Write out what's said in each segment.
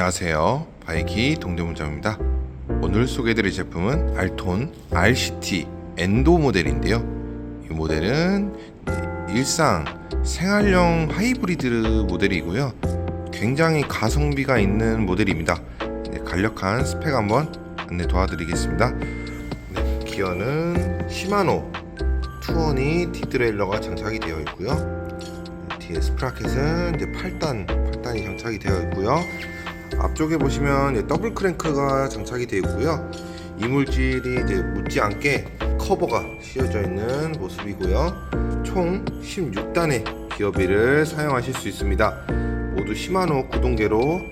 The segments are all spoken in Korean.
안녕하세요. 바이키 동대문점입니다. 오늘 소개해드릴 제품은 알톤 RCT 엔도 모델인데요. 이 모델은 일상 생활용 하이브리드 모델이고요. 굉장히 가성비가 있는 모델입니다. 네, 간략한 스펙 한번 안내 도와드리겠습니다. 네, 기어는 시마노 투어니 디트레일러가 장착이 되어 있고요. 뒤에 스프라켓은 이제 8단, 8단이 장착이 되어 있고요. 앞쪽에 보시면 더블 크랭크가 장착이 되어 있고요. 이물질이 이제 묻지 않게 커버가 씌워져 있는 모습이고요. 총 16단의 기어비를 사용하실 수 있습니다. 모두 시마노 구동계로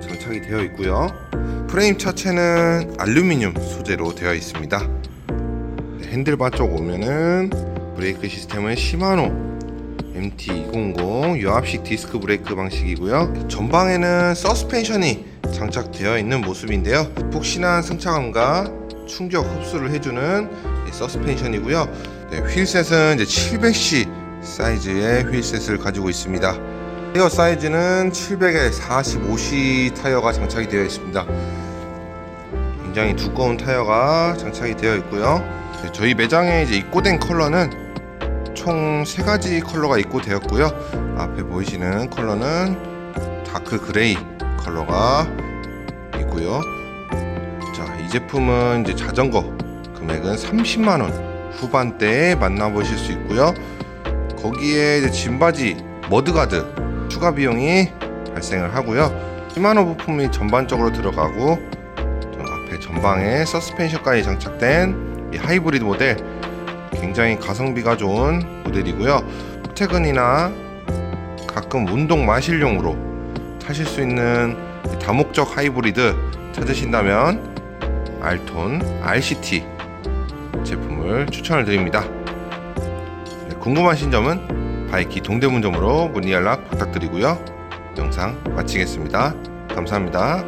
장착이 되어 있고요. 프레임 차체는 알루미늄 소재로 되어 있습니다. 네, 핸들바 쪽 오면은 브레이크 시스템은 시마노 MT200 유압식 디스크 브레이크 방식이고요. 전방에는 서스펜션이 장착되어 있는 모습인데요. 폭신한 승차감과 충격 흡수를 해주는 이 서스펜션이고요. 네, 휠셋은 이제 700C 사이즈의 휠셋을 가지고 있습니다. 타이어 사이즈는 700에 45C 타이어가 장착이 되어 있습니다. 굉장히 두꺼운 타이어가 장착이 되어 있고요. 네, 저희 매장에 이제 입고된 컬러는 총세 가지 컬러가 입고되었고요. 앞에 보이시는 컬러는 다크 그레이 컬러가 있고요. 자, 이 제품은 이제 자전거 금액은 30만 원 후반대에 만나보실 수 있고요. 거기에 짐바지 머드가드 추가 비용이 발생을 하고요. 시마노 부품이 전반적으로 들어가고 좀 앞에 전방에 서스펜션까지 장착된 이 하이브리드 모델 굉장히 가성비가 좋은 모델이고요. 퇴근이나 가끔 운동 마실용으로 타실 수 있는 다목적 하이브리드 찾으신다면 알톤 RCT 제품을 추천을 드립니다. 네, 궁금하신 점은 바이키 동대문점으로 문의 연락 부탁드리고요. 영상 마치겠습니다. 감사합니다.